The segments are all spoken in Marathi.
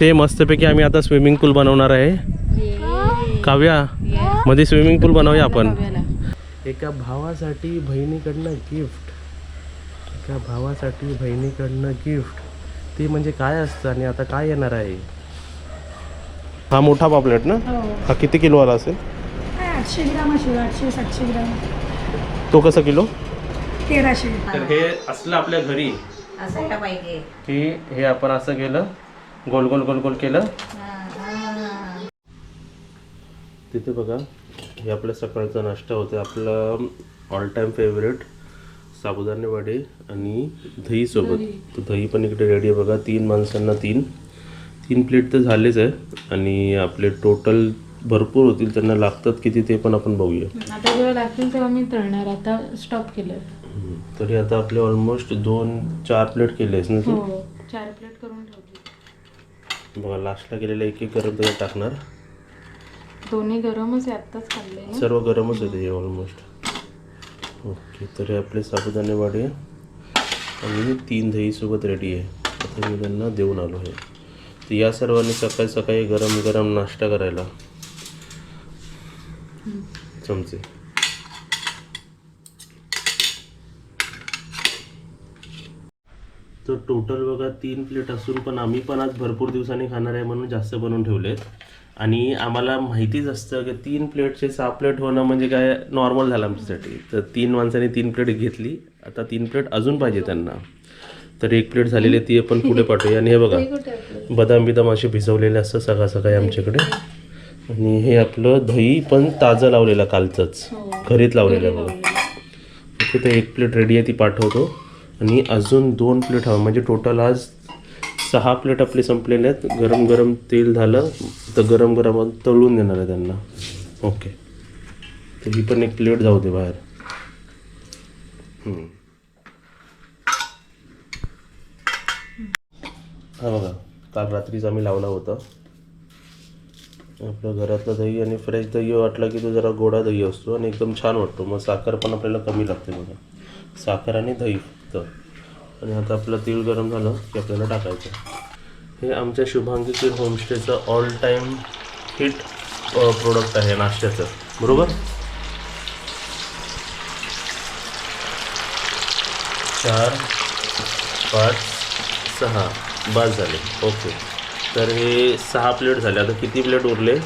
इथे मस्तपैकी आम्ही आता स्विमिंग पूल बनवणार आहे. काव्या मध्ये स्विमिंग पूल बनवूया आपण. एका भावासाठी बहिणीकडनं गिफ्ट एका भावासाठी बहिणीकडनं गिफ्ट ते म्हणजे काय असतं आणि आता काय येणार आहे? हा मोठा पापलेट ना? हा. किती किलोवाला असेल? आठशे ग्राम असेल तो कसा किलो? तेराशे. तर हे असलं आपल्या घरी. की हे आपण असं केलं गोल गोल गोल गोल केलं. तिथे बघा हे आपल्या सकाळचा नाश्ता होते आपलं ऑल टाईम फेवरेट साबुदाणे वडे आणि दही सोबत. तर दही पण इकडे रेडी आहे बघा तीन माणसांना तीन. तीन प्लेट तर झालेच आहे. आणि आपले टोटल भरपूर होतील त्यांना लागतात किती ते पण आपण बघूया. आता जेव्हा लागतील तेव्हा मी तळणार आता स्टॉप केलं. तरी आता आपले ऑलमोस्ट दोन चार प्लेट केले ना हो चार प्लेट करून ठेवली बघा लास्टला गेलेलं एक एक गरम त्याच्यात टाकणार. दोन्ही गरमच आहे आत्ताच खाल्ले. सर्व गरमच होते हे ऑलमोस्ट ओके तर हे आपले साबुदाणे वाडे. आणि तीन दहीसोबत रेडी आहे. आता मी त्यांना देऊन आलो आहे. तर या सर्वांनी सकाळी सकाळी गरम गरम नाश्ता करायला. चमचे. तर टोटल बघा तीन प्लेट असून पण आम्ही पण आज भरपूर दिवसांनी खाणार आहे म्हणून जास्त बनवून ठेवलेत. आणि आम्हाला माहितीच असतं की तीन प्लेटचे सहा प्लेट होणं म्हणजे काय नॉर्मल झालं आमच्यासाठी. तर तीन माणसांनी तीन प्लेट घेतली. आता तीन प्लेट अजून पाहिजे त्यांना. तर एक प्लेट झालेली ती आपण पुढे पाठवूया. आणि हे बघा बदाम बिदाम असे भिजवलेले असतात सकाळ सकाळी आमच्याकडे. आणि हे आपलं दही पण ताजं लावलेलं कालचंच. घरीच लावलेलं बघा. ओके तर एक प्लेट रेडी आहे ती पाठवतो. आणि अजून दोन प्लेट हवं. म्हणजे टोटल आज सहा प्लेट आपले संपलेले आहेत. गरम गरम तेल झालं तर गरम गरम तळून देणार आहे त्यांना. ओके तर ही पण एक प्लेट जाऊ दे बाहेर. हा बघा काल रात्रीच आम्ही लावला होता. आपलं घरातलं दही आणि फ्रेश दही वाटलं की तो जरा गोडा दही असतो आणि एकदम छान वाटतो. मग साखर पण आपल्याला कमी लागते बघा. साखर आणि दही. फक्त आणि आता आपलं तेल गरम झालं की आपल्याला टाकायचं. हे आमच्या शुभांगी किर होमस्टेचं ऑल टाईम हिट प्रोडक्ट आहे नाश्त्याचं. बरोबर? चार पाच सहा. बस झाले. ओके. तर हे सहा प्लेट झाले. आता किती प्लेट उरले?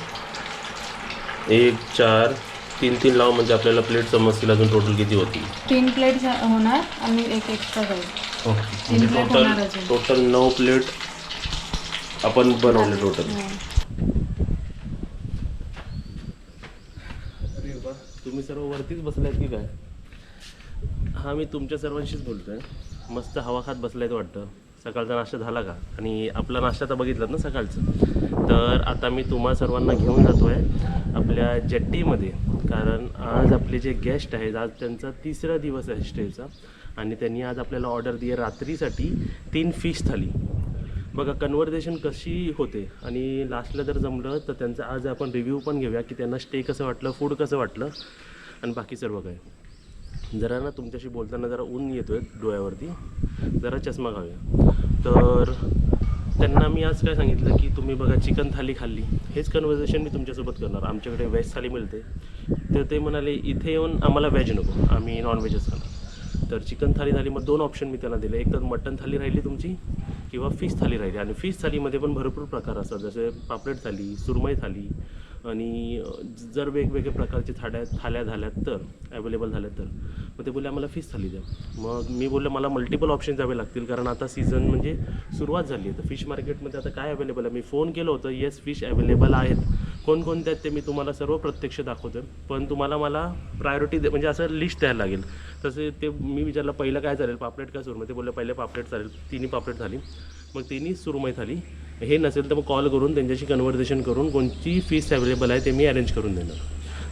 एक चार तीन तीन लाव म्हणजे आपल्याला प्लेट समजतील अजून टोटल किती होती तीन प्लेट होणार आणि एक एक्स्ट्रा जाईल ओके तीन म्हणजे plate टोटल होणार अजून. टोटल नऊ प्लेट आपण बनवले टोटल तुम्ही सर्व वरतीच बसलायत की काय? हा मी तुमच्या सर्वांशीच बोलतोय. मस्त हवा खात बसलायत वाटतं. सकाळचा नाश्ता झाला का? आणि आपला नाश्ता तर बघितलात ना सकाळचं. तर आता मी तुम्हा सर्वांना घेऊन जातो आहे आपल्या जेट्टीमध्ये. कारण आज आपले जे गेस्ट आहेत आज त्यांचा तिसरा दिवस आहे स्टेचा आणि त्यांनी आज आपल्याला ऑर्डर दिली रात्रीसाठी तीन फिश थाली. बघा कन्व्हर्सेशन कशी होते. आणि लास्टला जर जमलं तर त्यांचा आज आपण रिव्ह्यू पण घेऊया की त्यांना स्टे कसं वाटलं फूड कसं वाटलं. आणि बाकी सर्व काय. जरा ना तुमच्याशी बोलताना जरा ऊन येतोय डोळ्यावरती. जरा चष्मा घालूया. तर त्यांना मी आज काय सांगितलं की तुम्ही बघा चिकन थाली खाल्ली. हेच कन्व्हर्सेशन मी तुमच्यासोबत करणार. आमच्याकडे व्हेज थाली मिळते. तर ते म्हणाले इथे येऊन आम्हाला व्हेज नको. आम्ही नॉनव्हेजच खाणार. तर चिकन थाली झाली मग दोन ऑप्शन मी त्यांना दिले. एक तर मटन थाली राहिली तुमची किंवा फिश थाली राहिली. आणि फिश थालीमध्ये पण भरपूर प्रकार असतात. जसे पापलेट थाली सुरमई थाली आणि जर वेगवेगळे प्रकारचे थाड्या थाल्या झाल्यात तर अवेलेबल झाल्यात तर मग ते बोलले आम्हाला फिश थाली द्या. मग मी बोललं मला मल्टिपल ऑप्शन द्यावे लागतील कारण आता सीझन म्हणजे सुरुवात झाली आहे. तर फिश मार्केटमध्ये आता काय अवेलेबल आहे? मी फोन केलं होतं येस फिश अवेलेबल आहेत. कोणकोणते आहेत ते मी तुम्हाला सर्व प्रत्यक्ष दाखवतो पण तुम्हाला मला प्रायोरिटी दे म्हणजे असं लिस्ट द्यायला लागेल. तसे ते मी विचारलं पहिलं काय चालेल? पापलेट काय सुरमई ते बोलले पहिले पापलेट चालेल. तिन्ही पापलेट झाली. मग तिन्ही सुरमई झाली हे नसेल तर मग कॉल करून त्यांच्याशी कन्व्हर्सेशन करून कोणती फिश अवेलेबल आहे ते मी अरेंज करून देणार.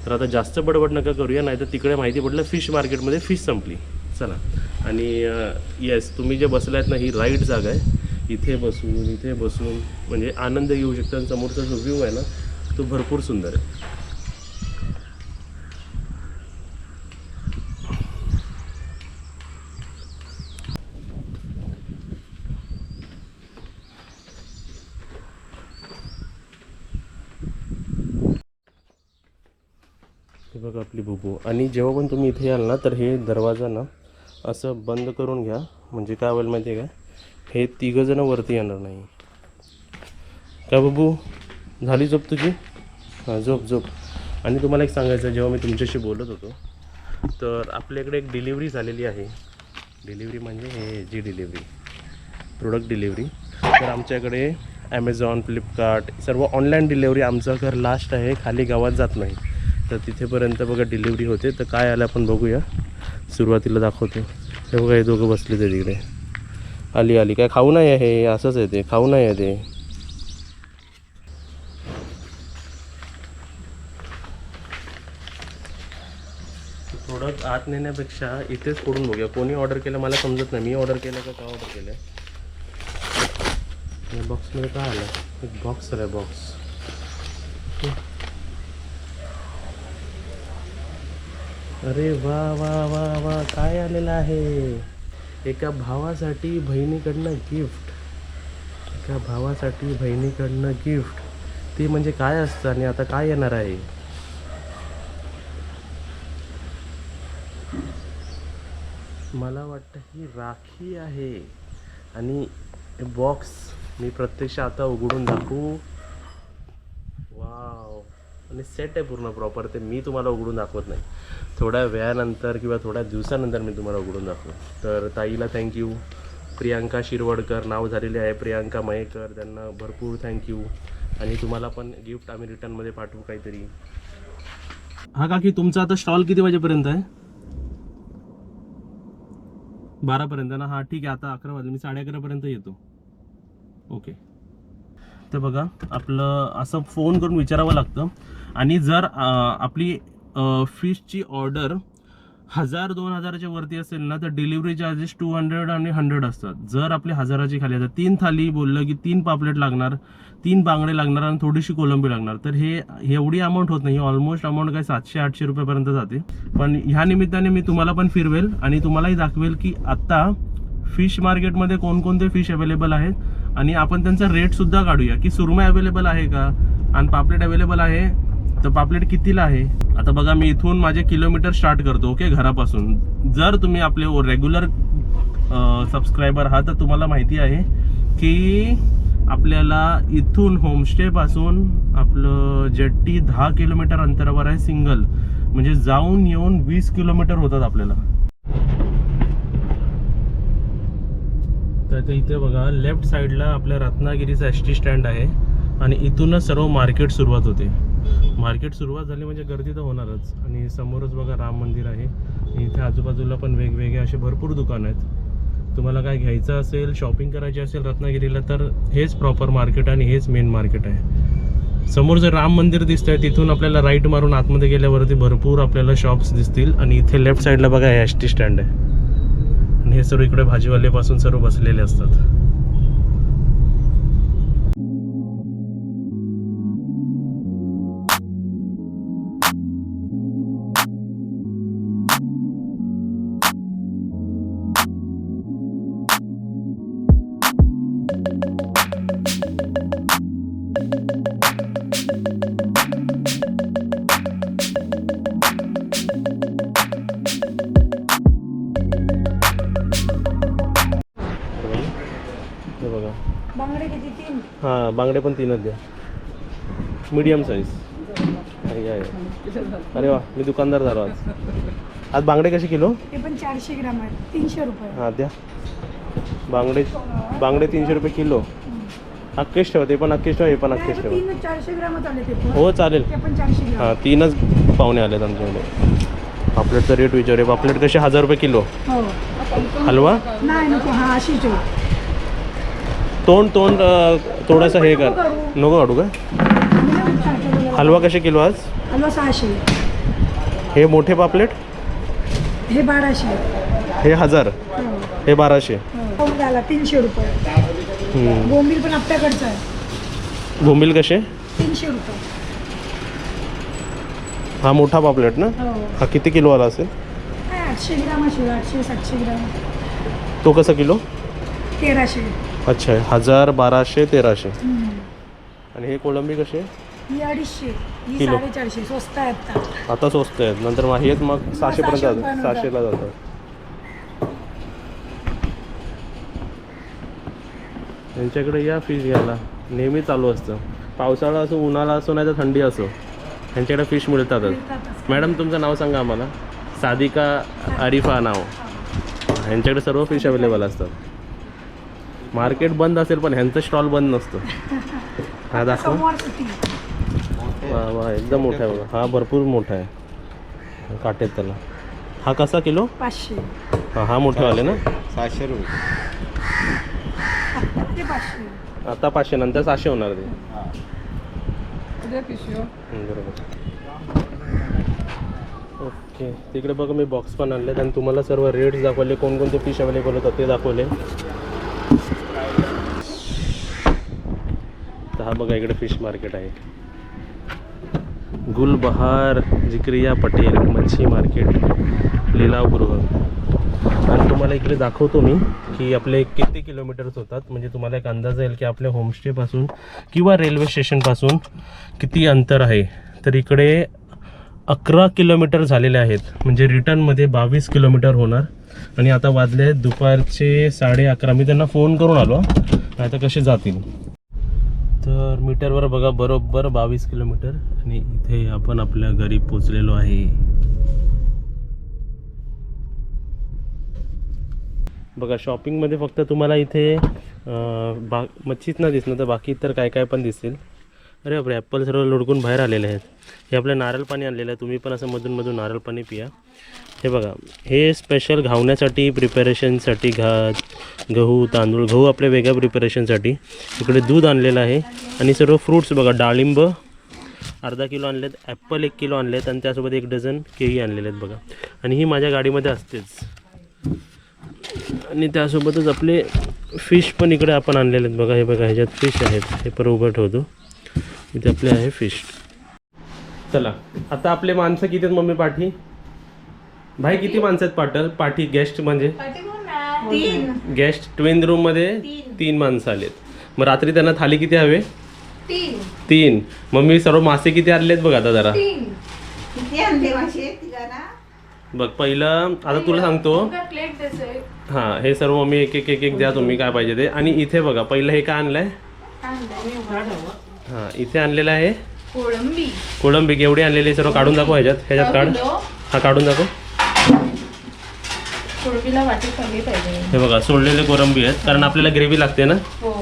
तर आता जास्त बडबड नका करूया नाही तर तिकडे माहिती पडलं फिश मार्केटमध्ये फिश संपली. चला. आणि येस तुम्ही जे बसलायत ना ही राईट जागा आहे. इथे बसून इथे बसून म्हणजे आनंद घेऊ शकता आणि समोरचा जो व्ह्यू आहे ना तो भरपूर सुंदर आहे. बघा आपली बुबू. आणि जेव्हा पण तुम्ही इथे याल ना तर हे दरवाजा ना असं बंद करून घ्या. म्हणजे काय होईल माहिती आहे का? हे तिघंजणं वरती येणार नाही. का बाबू? झाली झोप तुझी? हां झोप झोप. आणि तुम्हाला एक सांगायचं जेव्हा मी तुमच्याशी बोलत होतो तर आपल्याकडे एक डिलिव्हरी झालेली आहे. डिलिव्हरी म्हणजे हे जी डिलिव्हरी प्रोडक्ट डिलिव्हरी. तर आमच्याकडे ॲमेझॉन फ्लिपकार्ट सर्व ऑनलाईन डिलिव्हरी आमचं घर लास्ट आहे खाली गावात जात नाही. तर तिथेपर्यंत बघा डिलिव्हरी होते. तर काय आलं आपण बघूया. सुरुवातीला दाखवतो. हे बघा हे दोघं बसले ते तिकडे आली आली. काय खाऊ नाही आहे? हे असंच आहे ते. खाऊ नाही आहे ते. प्रोडक्ट आत नेण्यापेक्षा इथेच फोडून बघूया. कोणी ऑर्डर केलं मला समजत नाही. मी ऑर्डर केलं का काय ऑर्डर केलं या बॉक्समध्ये काय आलं? एक बॉक्स आहे बॉक्स अरे वा वा वा वा काय आलेलं आहे? एका भावासाठी बहिणीकडनं गिफ्ट एका भावासाठी बहिणीकडनं गिफ्ट ते म्हणजे काय असतं आणि आता काय येणार आहे? मला वाटतं ही राखी आहे. आणि बॉक्स मी प्रत्यक्ष आता उघडून दाखवू. आणि सेट आहे पूर्ण प्रॉपर ते मी तुम्हाला उघडून दाखवत नाही. थोड्या वेळानंतर किंवा थोड्या दिवसानंतर मी तुम्हाला उघडून दाखवतो. तर ताईला थँक्यू प्रियांका शिरवडकर नाव झालेले आहे प्रियांका मयेकर त्यांना भरपूर थँक्यू आणि तुम्हाला पण गिफ्ट आम्ही रिटर्नमध्ये पाठवू काहीतरी. हा काकी तुमचा आता स्टॉल किती वाजेपर्यंत आहे? बारापर्यंत ना? हा ठीक आहे. आता अकरा वाजले. मी साडे अकरापर्यंत येतो. ओके तर बघा. आपलं असं फोन करून विचारावं लागतं. आणि जर आपली फिशची ऑर्डर हजार दोन हजाराच्या वरती असेल ना तर डिलिव्हरी चार्जेस टू हंड्रेड आणि हंड्रेड असतात. जर आपली हजाराची खाली आता तीन थाली बोललं की तीन पापलेट लागणार तीन बांगडे लागणार आणि थोडीशी कोलंबी लागणार तर हे हे एवढी अमाऊंट होत नाही. ऑलमोस्ट अमाऊंट काय सातशे आठशे रुपयापर्यंत जाते. पण ह्या निमित्ताने मी तुम्हाला पण फिरवेल आणि तुम्हालाही दाखवेल की आत्ता फिश मार्केटमध्ये कोणकोणते फिश अवेलेबल आहेत. आणि आपण त्यांचा रेटसुद्धा काढूया. की सुरमय अवेलेबल आहे का? आणि पापलेट अवेलेबल आहे तर पापलेट कितीला आहे? आता बघा मी इथून माझे किलोमीटर स्टार्ट करतो ओके घरापासून. जर तुम्ही आपले रेग्युलर सबस्क्रायबर आहात तर तुम्हाला माहिती आहे की आपल्याला इथून होमस्टेपासून आपलं जेट्टी दहा किलोमीटर अंतरावर आहे सिंगल म्हणजे जाऊन येऊन वीस किलोमीटर होतात आपल्याला. तर ते इथे बघा लेफ्ट साईडला आपल्या रत्नागिरीचा एस टी स्टँड आहे आणि इथूनच सर्व मार्केट सुरुवात होते. मार्केट सुरुवात झाली म्हणजे गर्दी तर होणारच. आणि समोरच बघा राम मंदिर आहे. इथे आजूबाजूला पण वेगवेगळे असे भरपूर दुकानं आहेत. तुम्हाला काय घ्यायचं असेल शॉपिंग करायची असेल रत्नागिरीला तर हेच प्रॉपर मार्केट आणि हेच मेन मार्केट आहे. समोर जे राम मंदिर दिसतंय तिथून आपल्याला राईट मारून आतमध्ये गेल्यावरती भरपूर आपल्याला शॉप्स दिसतील. आणि इथे लेफ्ट साईडला बघा हे एस टी स्टँड आहे. आणि हे सर्व इकडे भाजीवाल्यापासून सर्व बसलेले असतात. पण तीनच द्या. मीडियम साईज आहे आहे. अरे वा मी दुकानदार झालो आज. आज बांगडे कसे किलो? ते पण चारशे ग्राम आहेत. तीनशे रुपये. हां द्या. बांगडे बांगडे तीनशे रुपये किलो. अख्खेच ठेवा ते पण अख्खेच ठेवा हे पण नाही, ठेवा. तीन चारशे ग्रामच आले ते पण. हो चालेल. ते पण चारशे ग्राम. हां तीनच पाहुणे आलेत आमच्याकडे. पापलेटचा रेट विचारूया. पापलेट कसे? हजार रुपये किलो. हो. हलवा? नाही नको. हा अशीच आहे. तोंड तोंड थोडंसं हे कर. नको काढू का. हलवा कसे किलो आज? हलवा सहाशे. हे मोठे पापलेट? हे बाराशे. हे हजार? हो बाराशे. तीनशे रुपये. बोंबील पण आपल्याकडचं आहे. बोंबील कसे? तीनशे रुपये. हा मोठा पापलेट ना? हो. हा किती किलोवाला असेल? काय आठशे ग्राम असेल आठशे सातशे ग्राम. तो कसा किलो? तेराशे. अच्छा हजार बाराशे तेराशे. आणि हे कोळंबी कसे ही अडीचशे ही किलो. साडेचारशे स्वस्त आहे आता. आता स्वस्त आहेत. नंतर मग हेच मग सहाशे जातात रुपयानं सहाशेला जातात यांच्याकडे या फिश घ्यायला. नेहमी चालू असतं. पावसाळा असो उन्हाळा असो नाही तर थंडी असो यांच्याकडे फिश मिळतातच. मिळतातच. मॅडम तुमचं नाव सांगा आम्हाला. सादिका आरिफा नाव. यांच्याकडे सर्व फिश अवेलेबल असतात. मार्केट बंद असेल पण ह्यांचं स्टॉल बंद नसतं. हा दाखव. वा वा एकदम मोठा आहे बघा. हा भरपूर मोठा आहे. काटेत त्याला. हा कसा किलो? पाचशे. हा हा मोठेवाले ना? सहाशे रुपये. आता ते पाचशे. नंतर सहाशे होणार ते. हं, बरोबर. ओके. तिकडे बघा मी बॉक्स पण आणलेत आणि तुम्हाला सर्व रेट्स दाखवले. कोणकोणते फिश अवेलेबल होतात ते दाखवले. आता हा बघा इकडे फिश मार्केट आहे. गुलबहार जिक्रिया पटेल मच्छी मार्केट लिलावगृह आणि तुम्हाला इकडे दाखवतो मी की आपले किती किलोमीटर्स होतात. म्हणजे तुम्हाला एक अंदाज येईल की आपल्या होमस्टेपासून किंवा रेल्वे स्टेशनपासून किती अंतर आहे. तर इकडे अकरा किलोमीटर झालेले आहेत. म्हणजे रिटर्नमध्ये बावीस किलोमीटर होणार. आणि आता वाजले आहेत दुपारचे साडे अकरा. मी त्यांना फोन करून आलो. आता कसे जातील? तर मीटरवर बघा बरोबर बावीस किलोमीटर. आणि इथे आपण आपल्या घरी पोचलेलो आहे. बघा शॉपिंगमध्ये फक्त तुम्हाला इथे बा मच्छीच ना दिसणार तर बाकी तर काय काय पण दिसेल. अरे बापरे ॲपल सर्व लुडकून बाहेर आलेले आहेत. हे आपलं नारळ पाणी आणलेलं आहे. तुम्ही पण असं मधून मधून नारळ पाणी पिया. हे बघा हे स्पेशल घावण्यासाठी प्रिपरेशनसाठी घात गहू तांदूळ गहू आपल्या वेगळ्या प्रिपरेशनसाठी इकडे दूध आणलेलं आहे. आणि सर्व फ्रूट्स बघा डाळिंब अर्धा किलो आणलेत ॲपल एक किलो आणलेत आणि त्यासोबत एक डझन केळी आणलेले आहेत बघा. आणि ही माझ्या गाडीमध्ये असतेच. आणि त्यासोबतच आपले फिश पण इकडे आपण आणलेले आहेत बघा. हे बघा ह्याच्यात फिश आहेत. हे पण उभं ठेवतो. इथे आपले आहे फिश चला आता आपले माणसं किती आहेत मम्मी पाठी? भाई किती माणसं आहेत पाटल? पाठी गेस्ट म्हणजे? गेस्ट ट्विन रूममध्ये तीन माणसं आलेत. मग रात्री त्यांना थाली किती हवे? तीन. मम्मी मग मी सर्व मासे किती आणलेत बघ आता जरा. बघ पहिलं आता तुला सांगतो. हा हां हे सर्व मम्मी एक एक एक एक द्या तुम्ही काय पाहिजे ते. आणि इथे बघा पहिलं हे काय आणलंय? हां इथे आणलेलं आहे. कोळंबी. कोळंबी एवढी आणलेली आहे, सर्व काढून दाखव ह्याच्यात ह्याच्यात काढ. हा काढून दाखव. कोळंबीला वाटी कमी पाहिजे. हे बघा सोडलेले कोळंबी आहेत कारण आपल्याला ग्रेव्ही लागते ना? हो.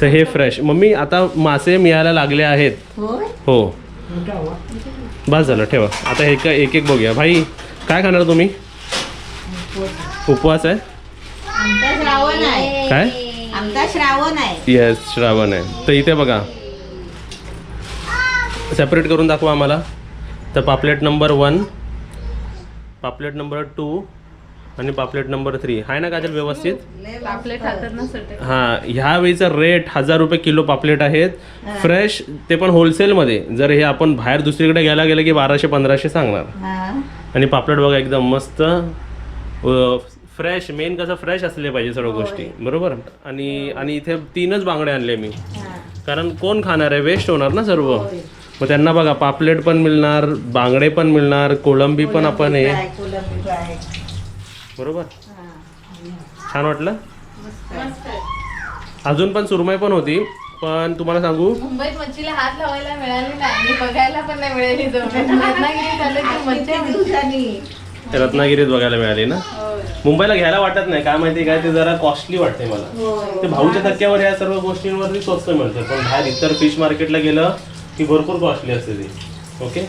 तर हे फ्रेश. मम्मी आता मासे मिळायला लागले आहेत. हो. बस झालं ठेवा. आता हे का एक एक बघूया. भाई काय खाणार तुम्ही? उपवास. आहे? आमचा श्रावण आहे. काय? श्रावण आहे. येस श्रावण आहे. तर इथे बघा. सेपरेट करून दाखवा आम्हाला. तर पापलेट नंबर वन पापलेट नंबर टू आणि पापलेट नंबर थ्री आहे ना काजल व्यवस्थित? पापलेट हां ह्या वेळीचा रेट हजार रुपये किलो पापलेट आहेत. फ्रेश ते पण होलसेलमध्ये जर हे आपण बाहेर दुसरीकडे घ्यायला गेलं की बाराशे पंधराशे सांगणार. आणि पापलेट बघा एकदम मस्त फ्रेश मेन कसं फ्रेश असले पाहिजे सर्व गोष्टी. बरोबर? आणि आणि इथे तीनच बांगडे आणले मी. कारण कोण खाणार आहे? वेस्ट होणार ना सर्व. मग त्यांना बघा पापलेट पण मिळणार बांगडे पण मिळणार कोळंबी पण आपण हे फ्राय. बरोबर? छान वाटलं? अजून पण सुरमई पण होती पण तुम्हाला सांगू? मुंबईत मच्छीला हात लावायला मिळाली नाही बघायला पण नाही मिळाली जवळ. की मच्छी रत्नागिरीत बघायला मिळाली ना. मुंबईला घ्यायला वाटत नाही काय माहिती काय ते जरा कॉस्टली वाटते मला. ते भाऊच्या धक्क्यावर या सर्व गोष्टींवरती स्वस्त मिळते पण बाहेर इतर फिश मार्केटला गेलं की भरपूर कॉस्टली असते ती. ओके?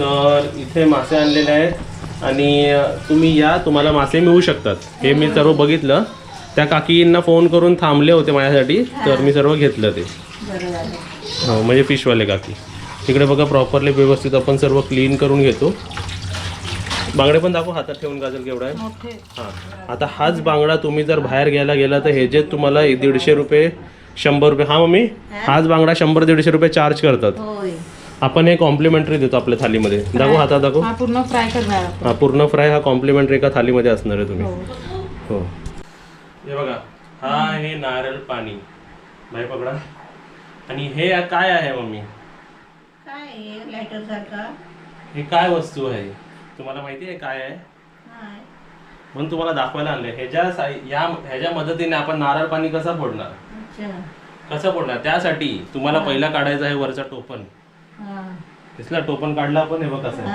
तर इथे मासे आणलेले आहेत आणि तुम्ही या तुम्हाला मासे मिळू शकतात. हे मी सर्व बघितलं. त्या काकींना फोन करून थांबले होते माझ्यासाठी तर मी सर्व घेतलं ते. हो म्हणजे फिशवाले काकी. तिकडे बघा प्रॉपरली व्यवस्थित आपण सर्व क्लीन करून घेतो. बांगडे पण दाखव हातात ठेवून गाजल केवढा आहे. हां. आता हाच बांगडा तुम्ही जर बाहेर घ्यायला गेला तर हे जे तुम्हाला दीडशे रुपये शंभर रुपये. हा मम्मी हाच बांगडा शंभर दीडशे रुपये चार्ज करतात. होय. आपण हे कॉम्प्लिमेंटरी देतो आपल्या थालीमध्ये. दाखव हातात दाखव. हा पूर्ण फ्राय करणार. हा पूर्ण फ्राय हा कॉम्प्लिमेंटरी एका थालीमध्ये असणार आहे तुम्ही. हो. हे. बघा हा आहे नारळ पाणी. बाई पकडा. आणि हे काय आहे मम्मी? काय लायटर सारखा? हे काय वस्तू आहे? तुम्हाला माहिती आहे काय आहे? म्हणून तुम्हाला दाखवायला आणले ह्याच्या ह्याच्या मदतीने आपण नारळ पाणी कसा फोडणार? कसं फोडणार त्यासाठी तुम्हाला पहिला काढायचं आहे वरचा टोपण. दिसला टोपण काढला आपण हे बघ कसं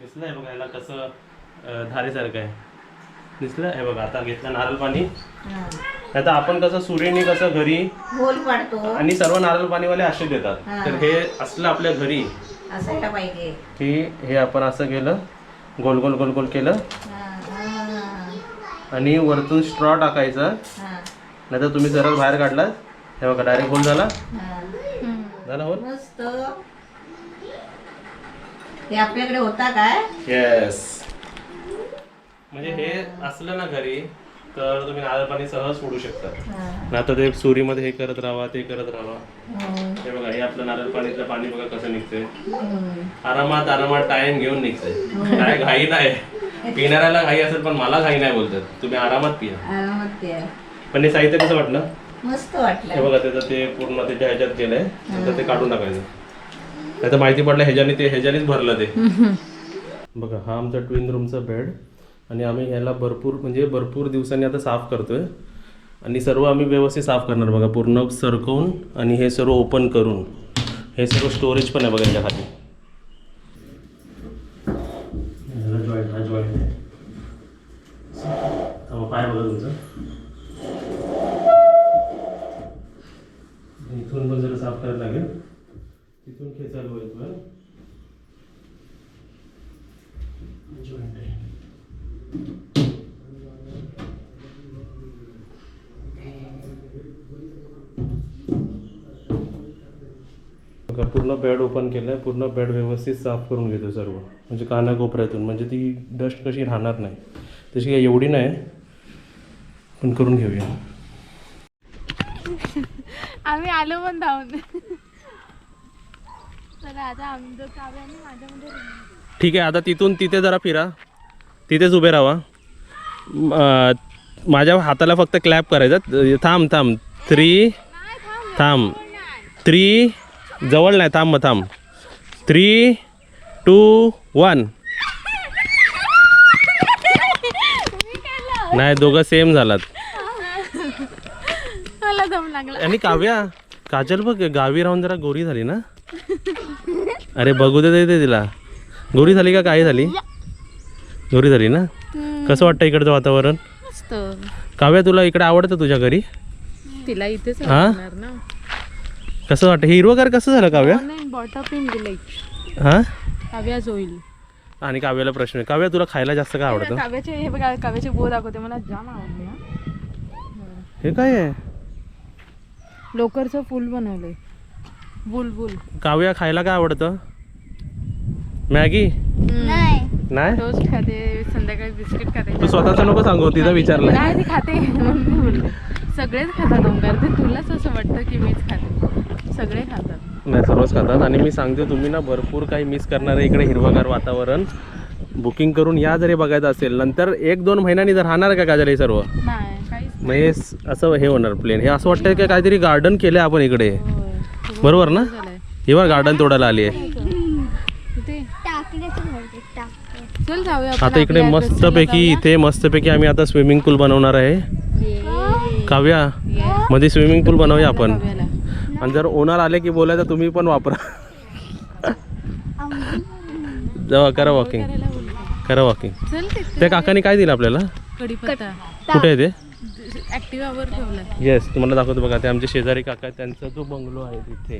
दिसलं हे बघा ह्याला कसं धारेसारखं आहे. दिसलं? हे बघा आता घेतलं नारळ पाणी. हा. आता आपण कसं सुरीने कसं घरी पाडतो. आणि सर्व नारळ पाणीवाले असे देतात. तर हे असलं आपल्या घरी. असायला पाहिजे. की हे आपण असं केलं गोल गोल गोल गोल केलं. आणि वरतून स्ट्रॉ टाकायचा. हा नाहीतर तुम्ही सरळ बाहेर काढलात. हे बघा डायरेक्ट होल झाला. हा झाला होल मस्त. हे आपल्याकडे होता काय? येस म्हणजे हे असलं ना घरी तर तुम्ही नारळ पाणी सहज सोडू शकता. हा. ना तर ते सुरीमध्ये हे करत राहा ते करत राहा. हम्म. हे बघा हे आपलं नारळ पाणीतलं पाणी बघा कसं निघतंय. आरामात आरामात टाइम घेऊन निघतंय. काय घाई नाही. पिणाऱ्याला घाई असेल पण मला घाई नाही बोलतात. तुम्ही आरामात पिया. आरामात आहे. पण हे साहित्य कसं वाटलं? मस्त हे वाटलं बघा त्याचं ते पूर्ण त्याच्या ह्याच्यात गेलंय तर ते काढून टाकायचं. नाही तर माहिती पडलं ह्याच्याने ते ह्याच्यानेच भरलं ते. बघा हा आमचा ट्विन रूमचा बेड आणि आम्ही ह्याला भरपूर म्हणजे भरपूर दिवसांनी आता साफ करतोय. आणि सर्व आम्ही व्यवस्थित साफ करणार. बघा पूर्ण सरकवून आणि हे सर्व ओपन करून. हे सर्व स्टोरेज पण आहे बघा याच्या खाली. पाय बघा तुमचा. करायला लागेल. तिथून खेचायला होईल जॉईंट आहे पूर्ण बेड ओपन केलं आहे पूर्ण बेड व्यवस्थित साफ करून घेतो सर्व. म्हणजे कानाकोपऱ्यातून. म्हणजे ती डस्ट कशी राहणार नाही. तशी काही एवढी नाही. पण करून घेऊया. आम्ही आलो पण धावून. चला आता आमचं काव्य आणि माझ्यामध्ये ठीक आहे आता तिथून तिथे जरा फिरा. तिथेच उभे राहा. म, अं, माझ्या हाताला फक्त क्लॅप करायचा. थांब थांब. थ्री थांब थ्री जवळ नाही. थांब मग थांब थ्री टू वन नाही दोघं सेम झालात. दम लागला. आणि काव्या काजल बघ गावी राहून जरा गोरी झाली ना? अरे बघू दे ते तिला. गोरी झाली का काय झाली? गोरी झाली ना? कसं वाटतं इकडचं वातावरण? काव्या तुला इकडे आवडतं तुझ्या घरी? तिला इथेच हा? ना. कसं वाटतं? हिरवगार कसं झालं काव्या? हां काव्याच होईल आणि काव्याला प्रश्न आहे. काव्या तुला खायला जास्त काय आवडतं? काव्याचे हे बघा काव्याचे दाखवते मला जाम आवडले हा. हे काय आहे? लोकरचं फुल बनवलंय. बुलबुल काव्या खायला काय आवडतं? मॅगी? नाही. टोस्ट खाते संध्याकाळी बिस्किट खाते. तू स्वतःचं नको सांगू तिथं विचारलं नाही ती खाते. सगळेच खातात ओंकार. ते तुलाच असं वाटतं की मीच खाते. सगळे खातात. नाही सर्वच खातात. आणि मी सांगते तुम्ही ना भरपूर काही मिस करणार आहे इकडे हिरवगार वातावरण. बुकिंग करून या जरी बघायचं असेल नंतर एक दोन महिन्यांनी जर राहणार का गाजर हे सर्व? नाही. मग हे स- असं हे होणार प्लेन हे असं वाटतं की काहीतरी गार्डन केलं आपण इकडे. होय. बरोबर ना? हे बघ गार्डन तोडायला आली आहे. आता इकडे मस्तपैकी इथे मस्तपैकी आम्ही आता स्विमिंग पूल बनवणार आहे. काव्या मध्ये स्विमिंग पूल बनवूया आपण. आणि जर ओनर आले की बोलायचं तुम्ही पण वापरा. जावा करा वॉकिंग. करा वॉकिंग त्या काकाने काय दिलं आपल्याला? कुठे आहे ते? ठेवला येस तुम्हाला दाखवतो बघा ते आमचे शेजारी काका आहेत त्यांचा जो बंगलो आहे तिथे.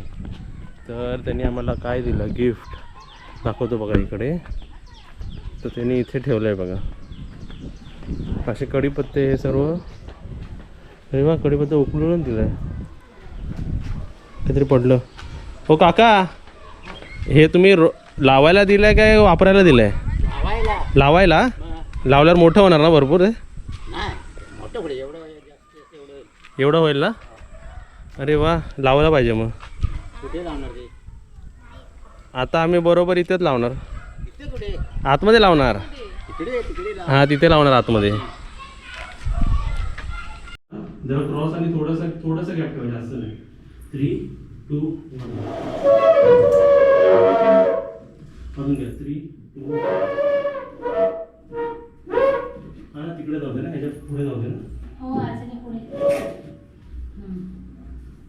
तर त्यांनी आम्हाला काय दिलं? गिफ्ट दाखवतो बघा इकडे. तर त्यांनी इथे ठेवलं आहे बघा. असे कढीपत्ते हे सर्व. हे बघा कढीपत्ता उकळून दिलं आहे काहीतरी पडलं. हो काका. हे तुम्ही रो लावायला दिलं आहे काय वापरायला दिलं आहे लावायला? लावल्यावर मोठं होणार ना भरपूर आहे? एवढं होईल ना? अरे वा लावायला पाहिजे मग. आता आम्ही बरोबर इथेच लावणार. आतमध्ये लावणार. हा तिथे लावणार आतमध्ये. जरा क्रॉस आणि थोडंसं थोडंसं गॅप जास्त नाही. थ्री टू वन अजून घ्या. थ्री टू हा तिकडे जाऊ दे ना ह्याच्या पुढे जाऊ दे ना हो अजून पुढे हम्म.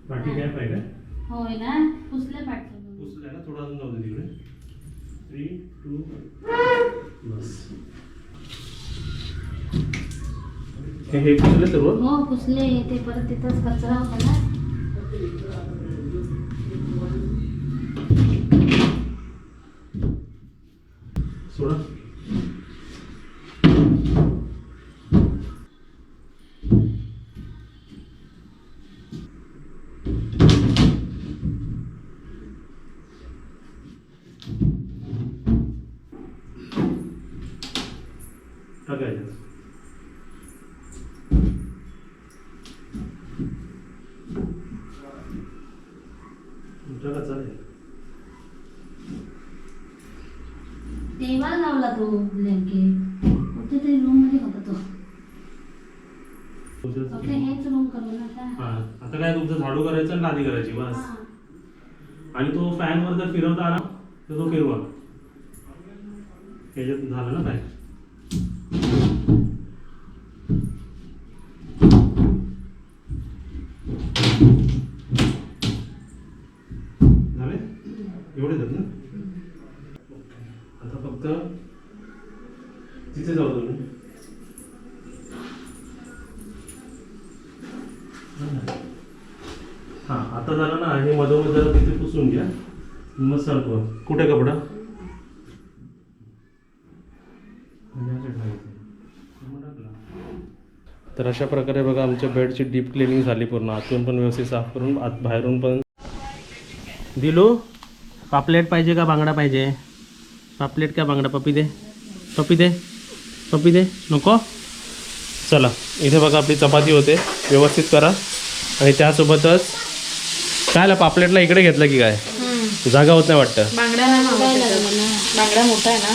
पाठी काय? पाहिजे होय ना? पुसले पाठवलं उचलूया ना थोडं अजून जाऊ दे तिकडे. थ्री टू बस. हे हे पुसले सर्व हो पुसले. ते परत तिथंच कचरा होता ना. सोडा. तेव्हा लावला तो ब्लँकेट कुठे तरी रूममध्ये होता तो. फक्त हेच रूम करू हा आता काय तुमचं झाडू करायचं आणि लादी करायची बस. हा. आणि तो फॅन वर जर फिरवता आला तर तो फिरवा. ह्याच्यात झालं ना काय झाले एवढे आहेत ना आता फक्त तिथे जाऊ तुम्ही आता झालं ना हे मधोमध जरा तिथे पुसून घ्या. मग सरकवा कुठे कपडा? तर अशा प्रकारे बघा आमच्या बेडची डीप क्लिनिंग झाली पूर्ण. आतून पण व्यवस्थित साफ करून आत बाहेरून पण. दिलो पापलेट पाहिजे का बांगडा पाहिजे? पापलेट का बांगडा? पपी दे. पपी दे. पपी दे. नको? चला. इथे बघा आपली चपाती होते. व्यवस्थित करा. आणि त्यासोबतच काय पापलेटला इकडे घेतलं की काय? जागा होत नाही वाटतं. नाही बांगडा मोठा आहे ना.